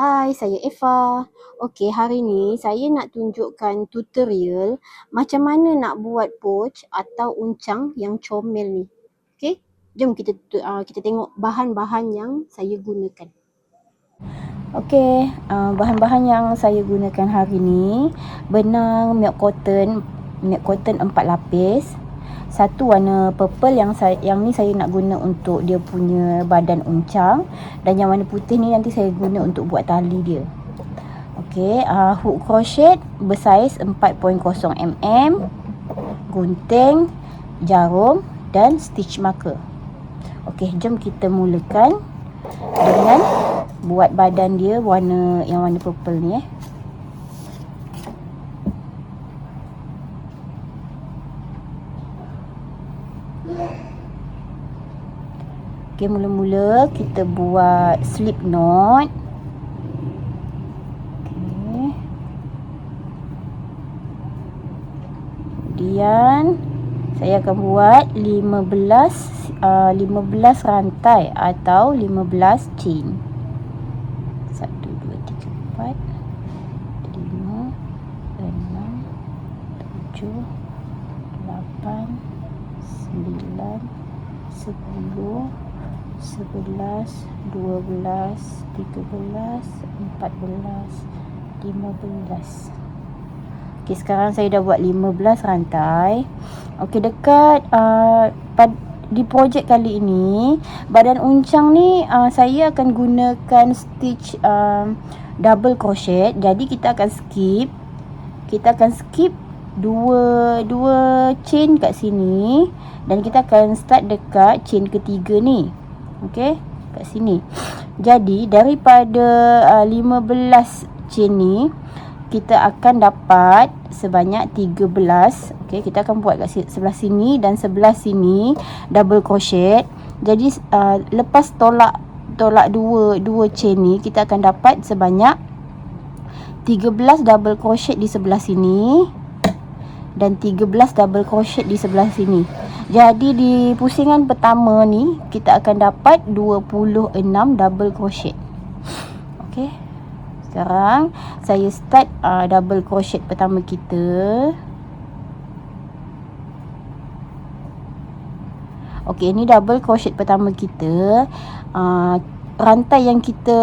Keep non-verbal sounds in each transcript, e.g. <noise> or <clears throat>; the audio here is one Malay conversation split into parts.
Hai, saya Eva. Okey, hari ni saya nak tunjukkan tutorial macam mana nak buat pouch atau uncang yang comel ni. Okey, jom kita uh, kita tengok bahan-bahan yang saya gunakan. Okey, uh, bahan-bahan yang saya gunakan hari ni benang milk cotton, milk cotton 4 lapis, satu warna purple yang saya yang ni saya nak guna untuk dia punya badan uncang dan yang warna putih ni nanti saya guna untuk buat tali dia. Okey, uh, hook crochet bersaiz 4.0 mm, gunting, jarum dan stitch marker. Okey, jom kita mulakan dengan buat badan dia warna yang warna purple ni eh. Okey, mula-mula kita buat slip knot. Kemudian saya akan buat 15 uh, 15 rantai atau 15 chain. 1 2 3 4 5 6 7 8 9 10 Okey, sekarang saya dah buat lima belas rantai. Okey, dekat uh, di projek kali ini, badan uncang ni uh, saya akan gunakan stitch uh, double crochet. Jadi kita akan skip. Kita akan skip dua dua chain kat sini dan kita akan start dekat chain ketiga ni. Okey, kat sini. Jadi daripada uh, 15 chain ni kita akan dapat sebanyak 13. Okey, kita akan buat kat sebelah sini dan sebelah sini double crochet. Jadi uh, lepas tolak tolak dua dua chain ni kita akan dapat sebanyak 13 double crochet di sebelah sini dan 13 double crochet di sebelah sini. Jadi di pusingan pertama ni kita akan dapat 26 double crochet. Okey. Sekarang saya start uh, double crochet pertama kita. Okey, ini double crochet pertama kita. Uh, rantai yang kita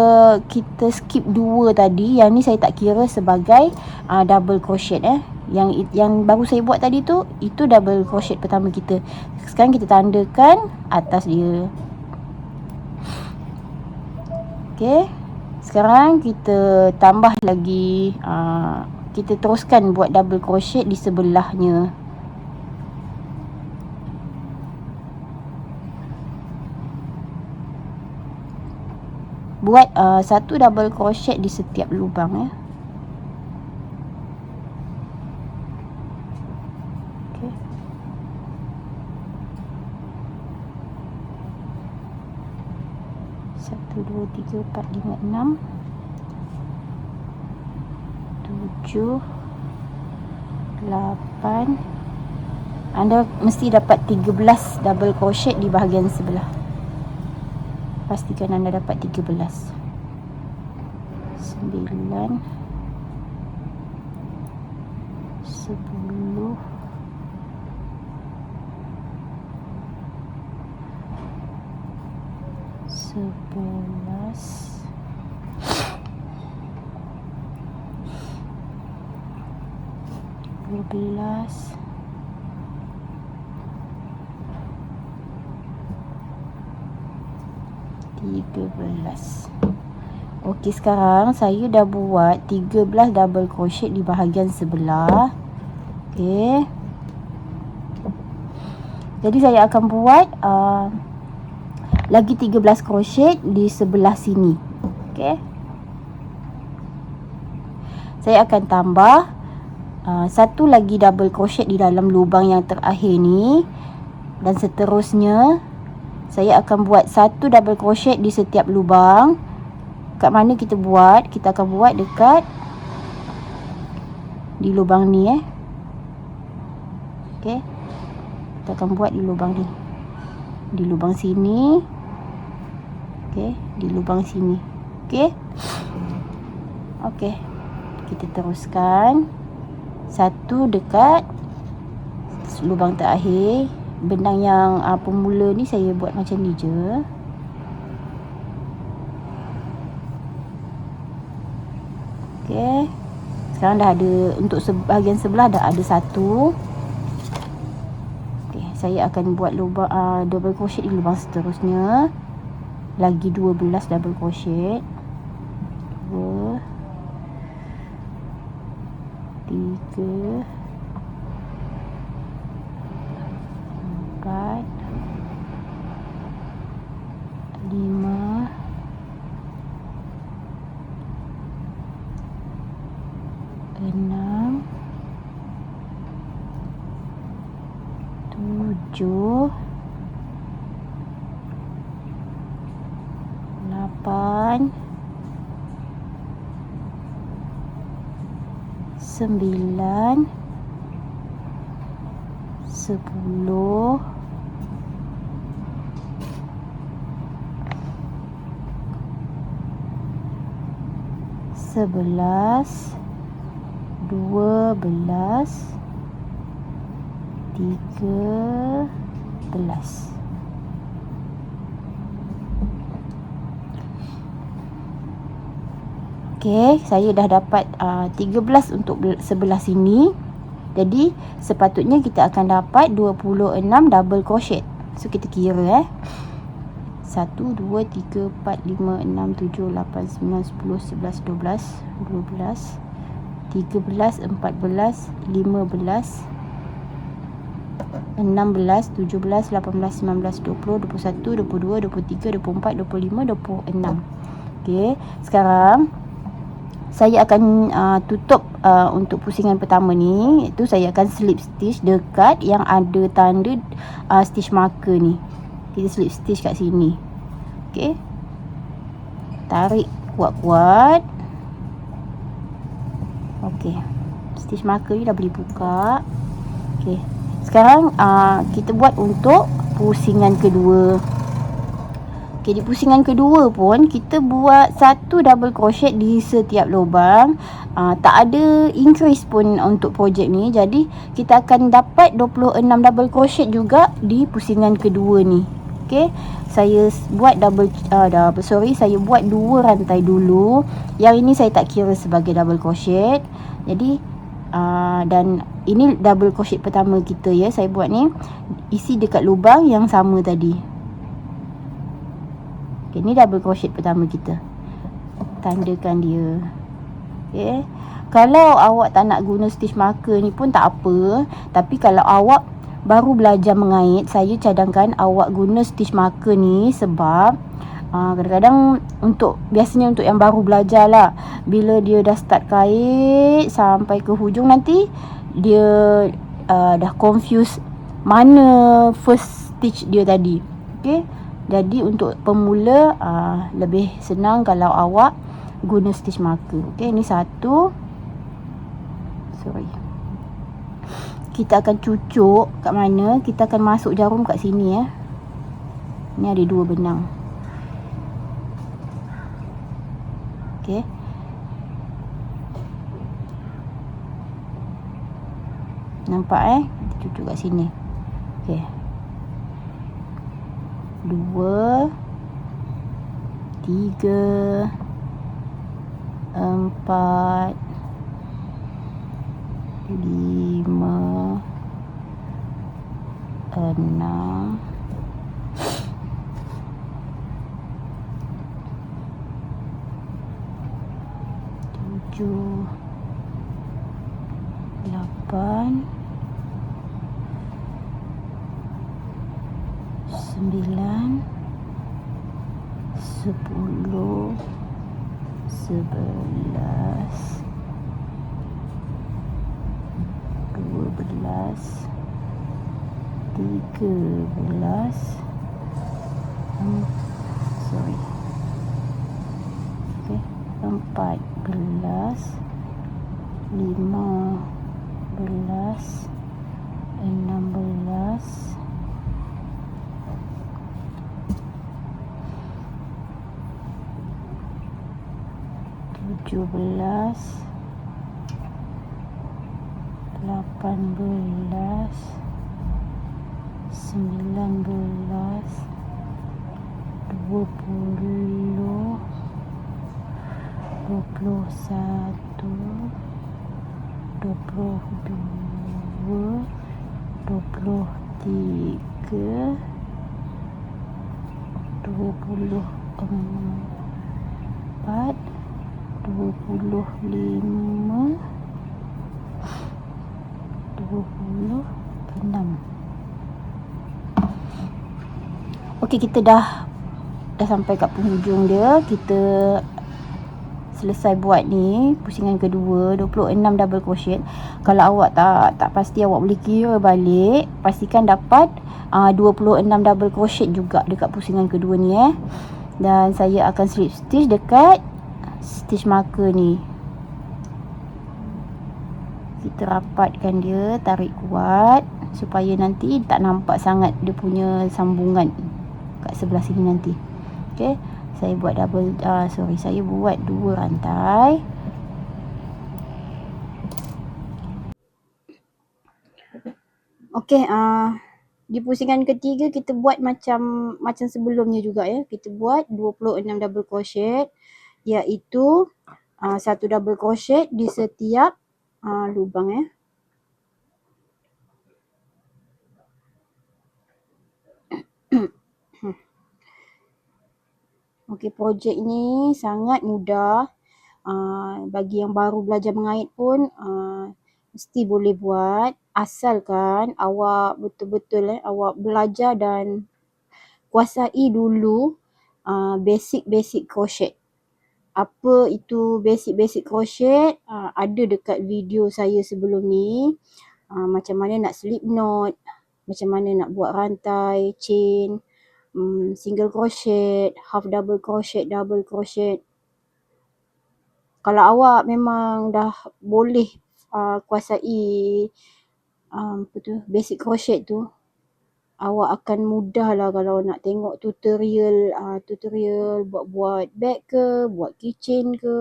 kita skip dua tadi, yang ni saya tak kira sebagai uh, double crochet eh. Yang yang baru saya buat tadi tu itu double crochet pertama kita. Sekarang kita tandakan atas dia. Okey sekarang kita tambah lagi ah, kita teruskan buat double crochet di sebelahnya buat ah, satu double crochet di setiap lubang ya. Satu dua tiga empat lima enam. Tujuh. Lapan. Anda mesti dapat tiga belas double crochet di bahagian sebelah pastikan anda dapat tiga belas. Sembilan. Sepuluh. Sebelas. Dua belas tiga belas Okey sekarang saya dah buat 13 double crochet di bahagian sebelah. Okey. Jadi saya akan buat uh, lagi 13 crochet di sebelah sini okey saya akan tambah uh, satu lagi double crochet di dalam lubang yang terakhir ni dan seterusnya saya akan buat satu double crochet di setiap lubang. Kat mana kita buat? Kita akan buat dekat di lubang ni eh. Okey. Kita akan buat di lubang ni. Di lubang sini. Okey di lubang sini. Okey. Okey. Kita teruskan. Satu dekat lubang terakhir. Benang yang uh, pemula ni saya buat macam ni je. Okey. Sekarang dah ada untuk bahagian sebelah dah ada satu. Okey, saya akan buat lubang uh, double crochet di lubang seterusnya. Lagi 12 double crochet. 2 3 4 5 enam tujuh lapan sembilan sepuluh sebelas dua belas tiga belas Okey, saya dah dapat uh, 13 untuk sebelah sini. Jadi, sepatutnya kita akan dapat 26 double crochet. So, kita kira eh. 1, 2, 3, 4, 5, 6, 7, 8, 9, 10, 11, 12, 12, 13, 14, 15, 16, 17, 18, 19, 20, 21, 22, 23, 24, 25, 26. Okey, sekarang saya akan uh, tutup uh, untuk pusingan pertama ni iaitu saya akan slip stitch dekat yang ada tanda uh, stitch marker ni. Kita slip stitch kat sini. Okey. Tarik kuat-kuat. Okey. Stitch marker ni dah boleh buka. Okey. Sekarang uh, kita buat untuk pusingan kedua. Okey, di pusingan kedua pun kita buat satu double crochet di setiap lubang. Uh, tak ada increase pun untuk projek ni. Jadi kita akan dapat 26 double crochet juga di pusingan kedua ni. Okey. Saya buat double uh, double sorry, saya buat dua rantai dulu. Yang ini saya tak kira sebagai double crochet. Jadi uh, dan ini double crochet pertama kita ya saya buat ni isi dekat lubang yang sama tadi. Okay, ni double crochet pertama kita. Tandakan dia. Okay. Kalau awak tak nak guna stitch marker ni pun tak apa. Tapi kalau awak baru belajar mengait, saya cadangkan awak guna stitch marker ni sebab uh, kadang-kadang untuk biasanya untuk yang baru belajar lah bila dia dah start kait sampai ke hujung nanti dia uh, dah confuse mana first stitch dia tadi okey jadi untuk pemula uh, lebih senang kalau awak guna stitch marker. Okey ini satu. Sorry. Kita akan cucuk kat mana. Kita akan masuk jarum kat sini ya. Ni ada dua benang. Okey. Nampak eh? Kita cucuk kat sini. Okey dua. Tiga. Empat. Lima. Enam. Tujuh. Lapan sembilan sepuluh sebelas dua belas tiga belas sorry okay. empat belas lima belas enam belas tujuh belas lapan belas sembilan belas dua puluh dua puluh satu dua puluh dua dua puluh tiga dua puluh empat dua puluh lima. dua puluh enam. Okey kita dah dah sampai kat penghujung dia. Kita selesai buat ni pusingan kedua 26 double crochet. Kalau awak tak tak pasti awak boleh kira balik pastikan dapat uh, 26 double crochet juga dekat pusingan kedua ni eh. Dan saya akan slip stitch dekat stitch marker ni. Kita rapatkan dia tarik kuat supaya nanti tak nampak sangat dia punya sambungan kat sebelah sini nanti. Okey saya buat double uh, sorry saya buat dua rantai. Okey uh, di pusingan ketiga kita buat macam macam sebelumnya juga ya. Kita buat 26 double crochet iaitu uh, satu double crochet di setiap uh, lubang ya <clears throat> Okey, projek ni sangat mudah. Uh, bagi yang baru belajar mengait pun uh, mesti boleh buat asalkan awak betul-betul eh awak belajar dan kuasai dulu uh, basic-basic crochet. Apa itu basic-basic crochet? Uh, ada dekat video saya sebelum ni. Uh, macam mana nak slip knot, macam mana nak buat rantai, chain, um, single crochet, half double crochet, double crochet. Kalau awak memang dah boleh uh, kuasai um, apa tu, basic crochet tu, awak akan mudah lah kalau nak tengok tutorial uh, tutorial buat-buat bag ke, buat keychain ke,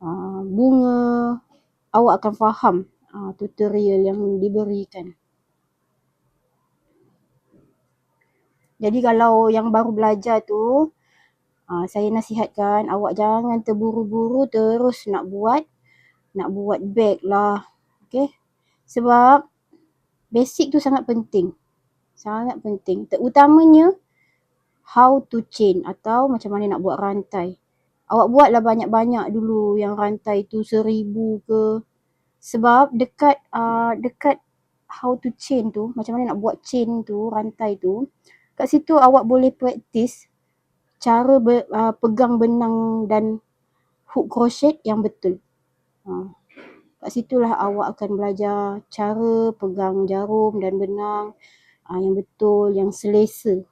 uh, bunga, awak akan faham uh, tutorial yang diberikan. Jadi kalau yang baru belajar tu, uh, saya nasihatkan awak jangan terburu-buru terus nak buat nak buat bag lah. Okay. Sebab basic tu sangat penting. Sangat penting. Terutamanya how to chain atau macam mana nak buat rantai. Awak buatlah banyak-banyak dulu yang rantai tu seribu ke. Sebab dekat uh, dekat how to chain tu, macam mana nak buat chain tu, rantai tu, kat situ awak boleh praktis cara ber, uh, pegang benang dan hook crochet yang betul. Uh, kat situlah awak akan belajar cara pegang jarum dan benang uh, yang betul, yang selesa.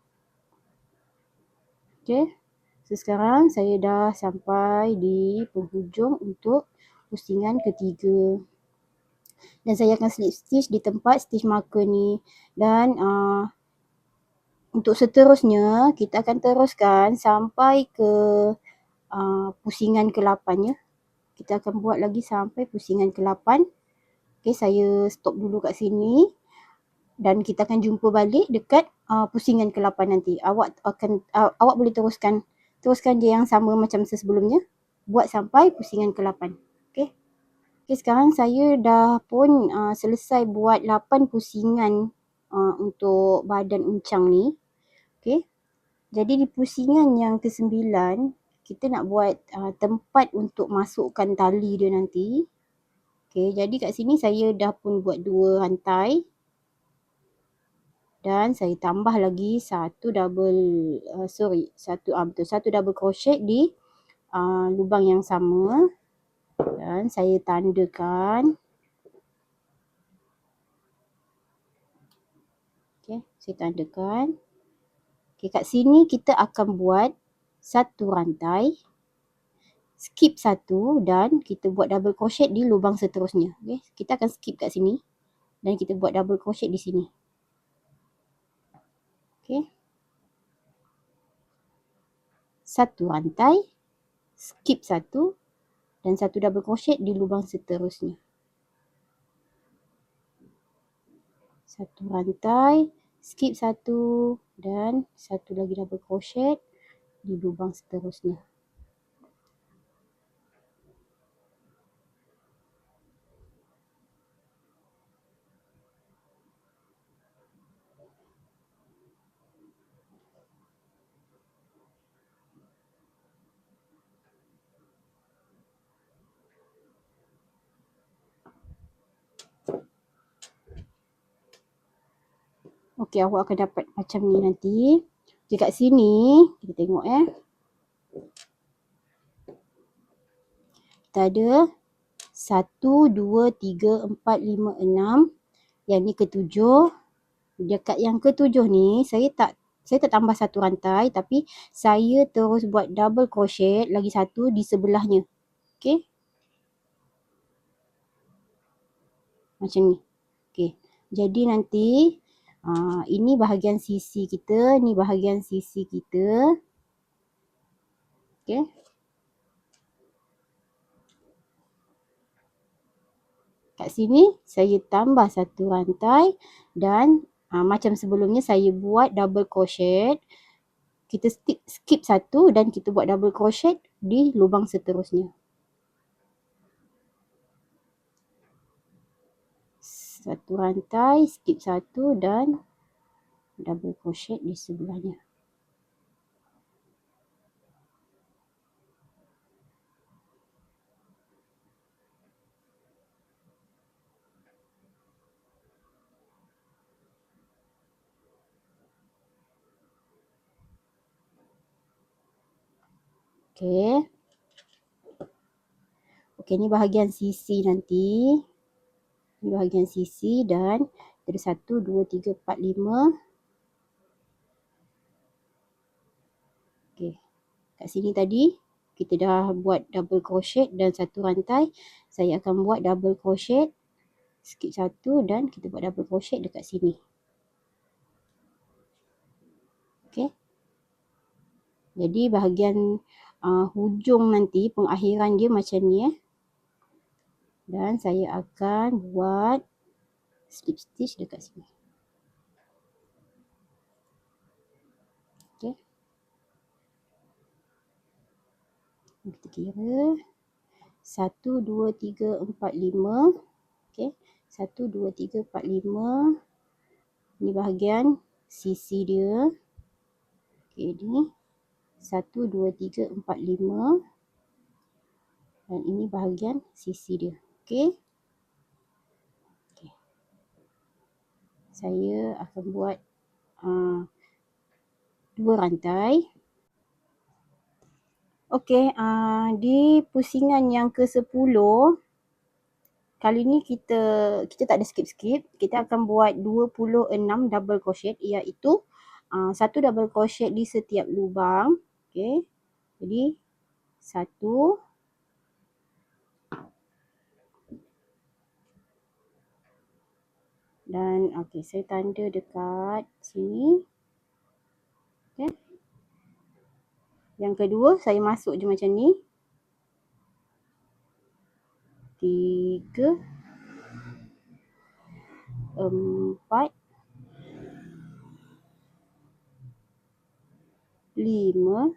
Okay. So sekarang saya dah sampai di penghujung untuk pusingan ketiga. Dan saya akan slip stitch di tempat stitch marker ni. Dan uh, untuk seterusnya kita akan teruskan sampai ke uh, pusingan ke-8 ya. Kita akan buat lagi sampai pusingan ke-8. Okey, saya stop dulu kat sini dan kita akan jumpa balik dekat uh, pusingan ke-8 nanti. Awak akan uh, awak boleh teruskan teruskan je yang sama macam sebelumnya. Buat sampai pusingan ke-8. Okey. Okey, sekarang saya dah pun uh, selesai buat 8 pusingan uh, untuk badan uncang ni. Okey. Jadi di pusingan yang ke-9 kita nak buat uh, tempat untuk masukkan tali dia nanti. Okey, jadi kat sini saya dah pun buat dua rantai. Dan saya tambah lagi satu double uh, sorry, satu ah betul, satu double crochet di uh, lubang yang sama. Dan saya tandakan Okey, saya tandakan. Okay, kat sini kita akan buat satu rantai, skip satu dan kita buat double crochet di lubang seterusnya. Okay, kita akan skip kat sini dan kita buat double crochet di sini. Okay. Satu rantai, skip satu dan satu double crochet di lubang seterusnya. Satu rantai, skip satu dan satu lagi double crochet di lubang seterusnya. Okey, awak akan dapat macam ni nanti. Okey, kat sini kita tengok eh. Kita ada satu, dua, tiga, empat, lima, enam. Yang ni ketujuh. Dekat yang ketujuh ni saya tak saya tak tambah satu rantai tapi saya terus buat double crochet lagi satu di sebelahnya. Okey. Macam ni. Okey. Jadi nanti Uh, ini bahagian sisi kita, ni bahagian sisi kita. Okey. Kat sini saya tambah satu rantai dan uh, macam sebelumnya saya buat double crochet. Kita skip, skip satu dan kita buat double crochet di lubang seterusnya. Satu rantai, skip satu dan double crochet di sebelahnya. Okey. Okey, ni bahagian sisi nanti bahagian sisi dan dari satu, dua, tiga, empat, lima. Okey. Kat sini tadi kita dah buat double crochet dan satu rantai. Saya akan buat double crochet. Skip satu dan kita buat double crochet dekat sini. Okey. Jadi bahagian uh, hujung nanti pengakhiran dia macam ni eh dan saya akan buat slip stitch dekat sini. Okey. Kita kira 1 2 3 4 5. Okey. 1 2 3 4 5. Ini bahagian sisi dia. Okey, ini 1 2 3 4 5. Dan ini bahagian sisi dia. Okey. Okay. Saya akan buat uh, dua rantai. Okey, uh, di pusingan yang ke-10 kali ni kita kita tak ada skip-skip. Kita akan buat 26 double crochet iaitu uh, satu double crochet di setiap lubang. Okey. Jadi satu dan okey saya tanda dekat sini. Okey. Yang kedua saya masuk je macam ni. Tiga. Empat. Lima.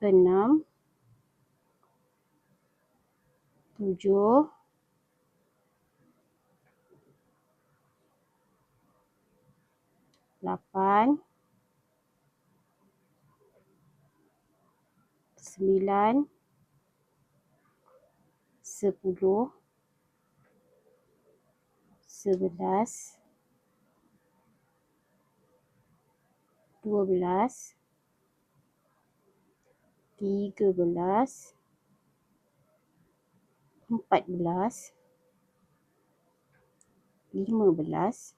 Enam. Tujuh lapan, sembilan, sepuluh, sebelas, dua belas, tiga belas, empat belas, lima belas,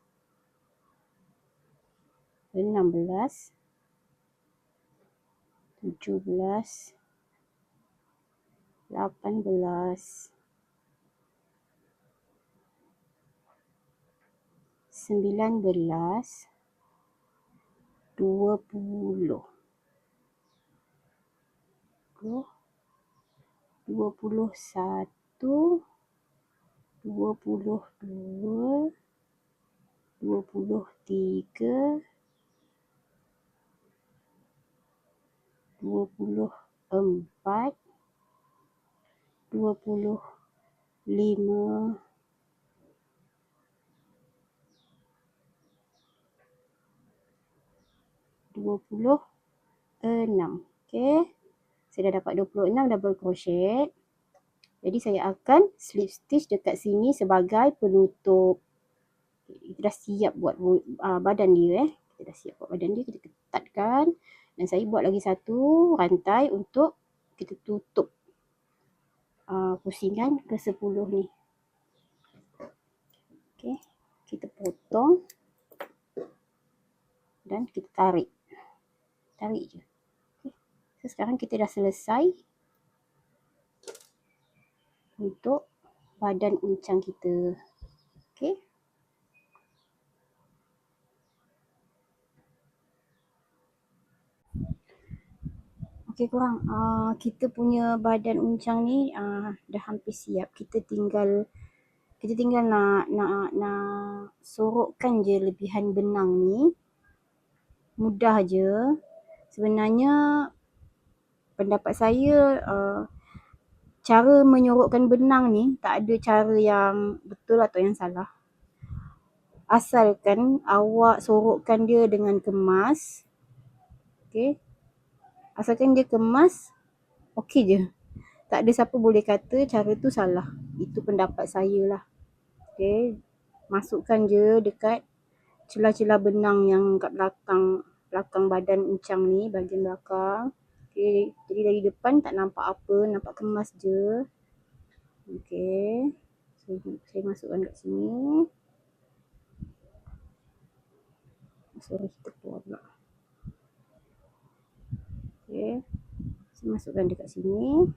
enam belas, tujuh belas, lapan belas, sembilan belas, dua puluh. dua puluh satu, dua puluh dua, dua puluh tiga, dua puluh empat, dua puluh lima, dua puluh enam. Okey. Saya dah dapat 26 double crochet. Jadi saya akan slip stitch dekat sini sebagai penutup. Kita dah siap buat uh, badan dia eh. Kita dah siap buat badan dia. Kita ketatkan. Dan saya buat lagi satu rantai untuk kita tutup uh, pusingan ke 10 ni. Okey. Kita potong. Dan kita tarik. Tarik je. So, sekarang kita dah selesai untuk badan uncang kita. Okey. Okey korang, uh, kita punya badan uncang ni uh, dah hampir siap. Kita tinggal kita tinggal nak nak nak sorokkan je lebihan benang ni. Mudah je. Sebenarnya pendapat saya uh, cara menyorokkan benang ni tak ada cara yang betul atau yang salah. Asalkan awak sorokkan dia dengan kemas. Okay. Asalkan dia kemas, okey je. Tak ada siapa boleh kata cara tu salah. Itu pendapat saya lah. Okay. Masukkan je dekat celah-celah benang yang kat belakang belakang badan uncang ni, bahagian belakang. Okey, jadi dari depan tak nampak apa, nampak kemas je. Okey. So, saya masukkan kat sini. Sorry, kita keluar pula. Okey. Saya masukkan dekat sini.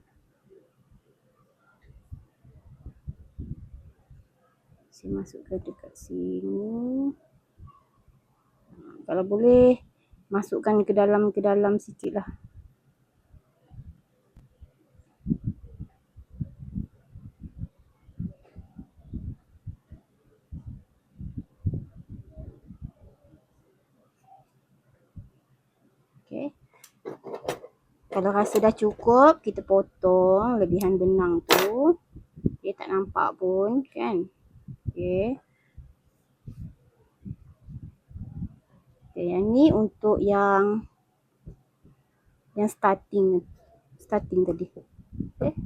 Saya masukkan dekat sini. Kalau boleh, masukkan ke dalam ke dalam sikit lah. Kalau rasa dah cukup, kita potong lebihan benang tu. Dia tak nampak pun kan. Okay. Okay, yang ni untuk yang yang starting starting tadi. Okay.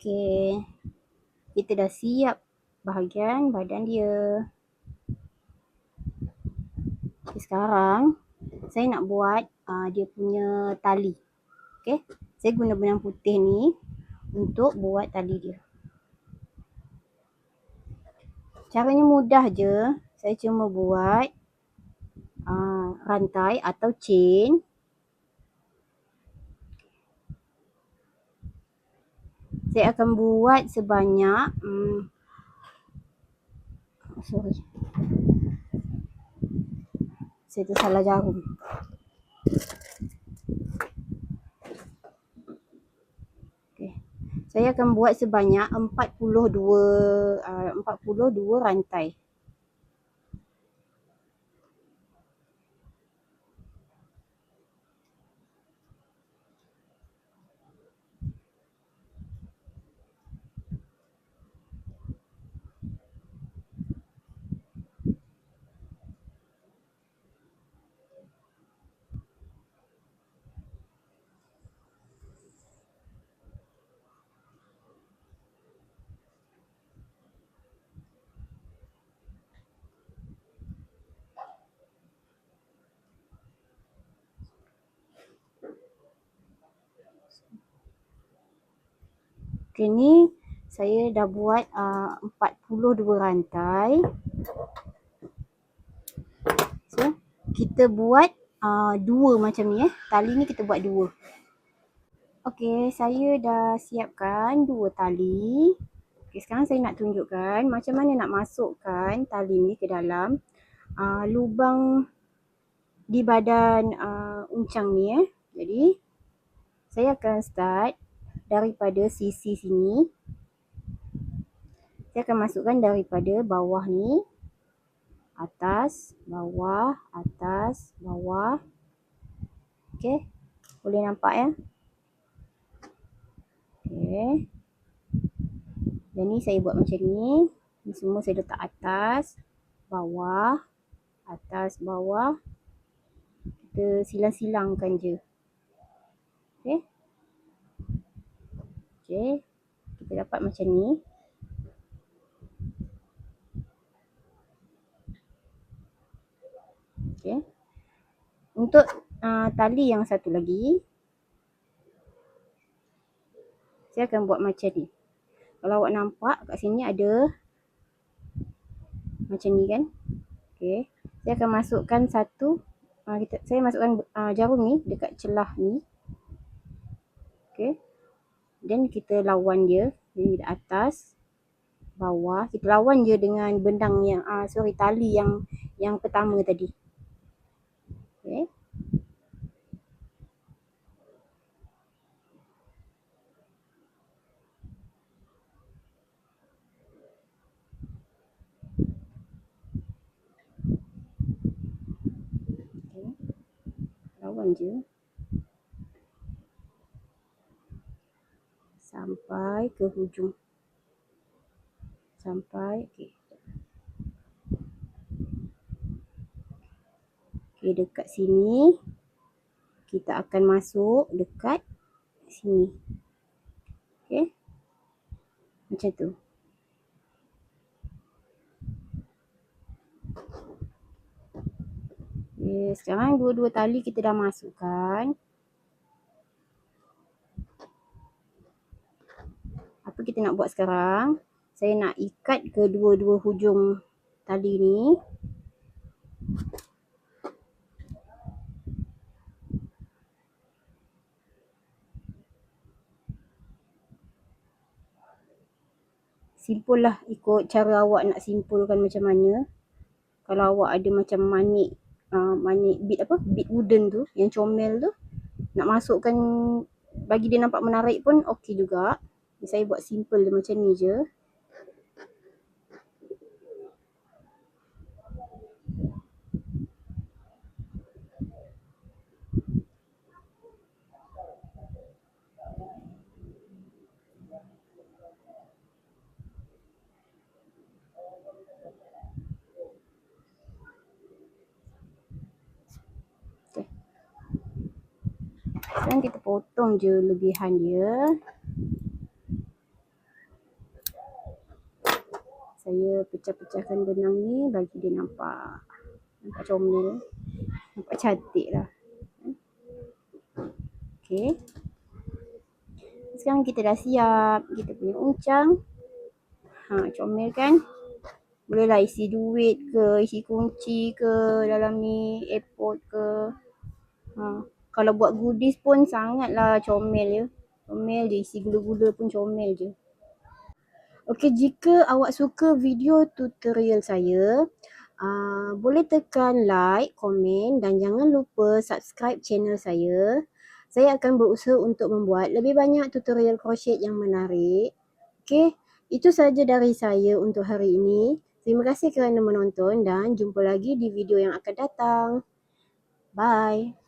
Okey. Kita dah siap bahagian badan dia. Okay, sekarang saya nak buat uh, dia punya tali. Okey. Saya guna benang putih ni untuk buat tali dia. Caranya mudah je. Saya cuma buat uh, rantai atau chain saya akan buat sebanyak hmm, oh, sorry. Saya tersalah jarum. Okay. saya akan buat sebanyak 42 uh, 42 rantai Okay, ni saya dah buat uh, 42 rantai. So, kita buat uh, dua macam ni eh. Tali ni kita buat dua. Okay, saya dah siapkan dua tali. Okay, sekarang saya nak tunjukkan macam mana nak masukkan tali ni ke dalam uh, lubang di badan uh, uncang ni eh. Jadi, saya akan start daripada sisi sini. Saya akan masukkan daripada bawah ni. Atas, bawah, atas, bawah. Okey. Boleh nampak ya? Okey. Dan ni saya buat macam ni. Ni semua saya letak atas, bawah, atas, bawah. Kita silang-silangkan je. Okey. Okey. Kita dapat macam ni. Okey. Untuk uh, tali yang satu lagi. Saya akan buat macam ni. Kalau awak nampak kat sini ada macam ni kan. Okey. Saya akan masukkan satu uh, kita, saya masukkan uh, jarum ni dekat celah ni. Okey. Dan kita lawan dia. Jadi atas, bawah. Kita lawan je dengan benang yang, uh, sorry tali yang yang pertama tadi. Okey. Lawan je. Sampai ke hujung. Sampai okey. Okey dekat sini. Kita akan masuk dekat sini. Okey. Macam tu. Okay, sekarang dua-dua tali kita dah masukkan. Apa kita nak buat sekarang? Saya nak ikat kedua-dua hujung tali ni? Simpul lah ikut cara awak nak simpulkan macam mana. Kalau awak ada macam manik uh, manik bit apa? Bit wooden tu yang comel tu nak masukkan bagi dia nampak menarik pun okey juga saya buat simple macam ni je. Sekarang kita potong je lebihan dia. Saya pecah-pecahkan benang ni bagi dia nampak nampak comel nampak cantik lah. Ok sekarang kita dah siap. Kita punya uncang. Ha, comel kan? Bolehlah isi duit ke isi kunci ke dalam ni airport ke. Ha, kalau buat goodies pun sangatlah comel ya. Comel je isi gula-gula pun comel je Okey, jika awak suka video tutorial saya, uh, boleh tekan like, komen dan jangan lupa subscribe channel saya. Saya akan berusaha untuk membuat lebih banyak tutorial crochet yang menarik. Okey, itu saja dari saya untuk hari ini. Terima kasih kerana menonton dan jumpa lagi di video yang akan datang. Bye.